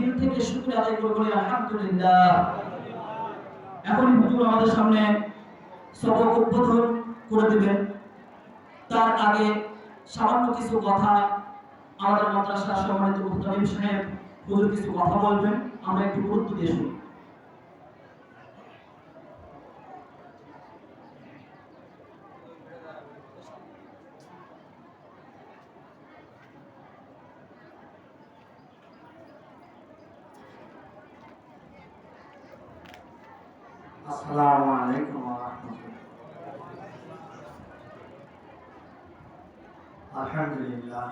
দিল থেকে শুক্র আদায় করে বলে আলহামদুলিল্লাহ। এখন হুজুর আমাদের সামনে সবক উদ্বোধন করে দিবেন। তার আগে সামান্য কিছু কথা আমাদের মাদ্রাসার সম্মানিত মুহতামিম সাহেব, হুজুর কিছু কথা বলবেন। আমরা একটু গুরুত্ব দিয়ে শুনি। السلام عليكم ورحمة الله الحمد لله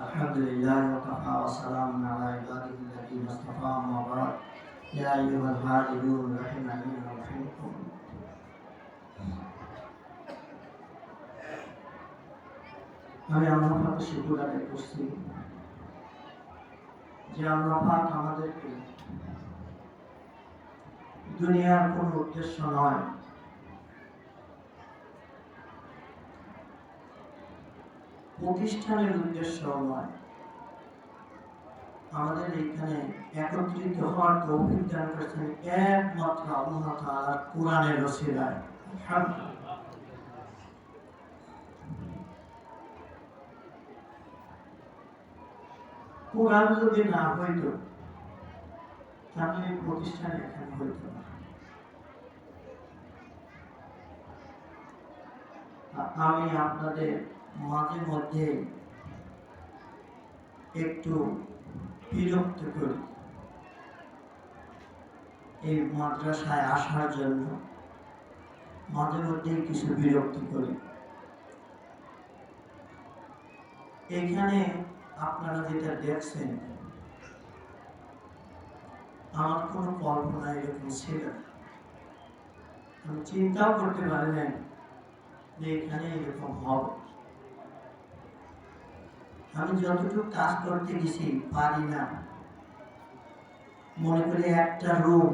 الحمد لله وكفى وسلام على عباده الذين اصطفى أما بعد يا أيها الهاديون رحمني ورحمكم আমি আল্লাহ পাকে শুকুর আদায় করছি যে আল্লাহ পাক আমাদেরকে দুনিয়ার কোনো উদ্দেশ্য নয়। প্রতিষ্ঠানের উদ্দেশ্য নয়। আমাদের এখানে একত্রিত হওয়ার তৌফিক দান করেছেন একমাত্র আল্লাহ তাআলা কোরআনের রসিলায় কোরআন যদি না হইতো এই প্রতিষ্ঠান এখানে হইতো আমি আপনাদের মাঝে মধ্যে একটু বিরক্ত করি। এই মাদ্রাসায় আসার জন্য মাঝে মধ্যে কিছু বিরক্ত করি। এখানে আপনারা যেটা দেখছেন আমার কোনো কল্পনা এরকম ছিল। আমি চিন্তাও করতে পারি নাই যে এখানে এরকম হবে আমি যতটুকু কাজ করতে গেছি পারি না মনে করি একটা রুম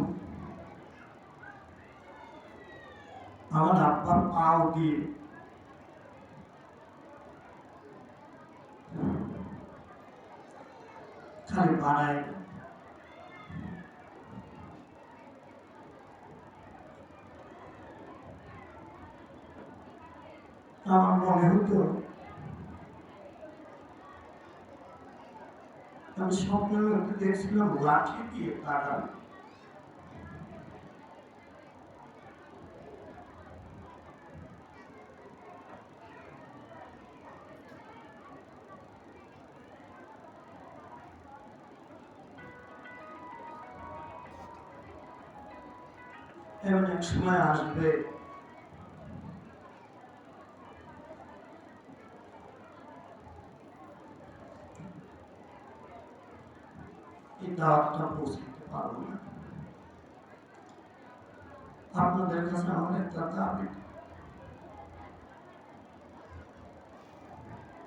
আমার আব্বার পাও দিয়ে খালি বানায়। আমার মনে হতো আমি স্বপ্নের মধ্যে দেখছিলাম লাঠি দিয়ে কাটানো এমন এক সময় আসবে এই দাওয়াতটা পারব না। আপনাদের কাছে আমার একটা দাবি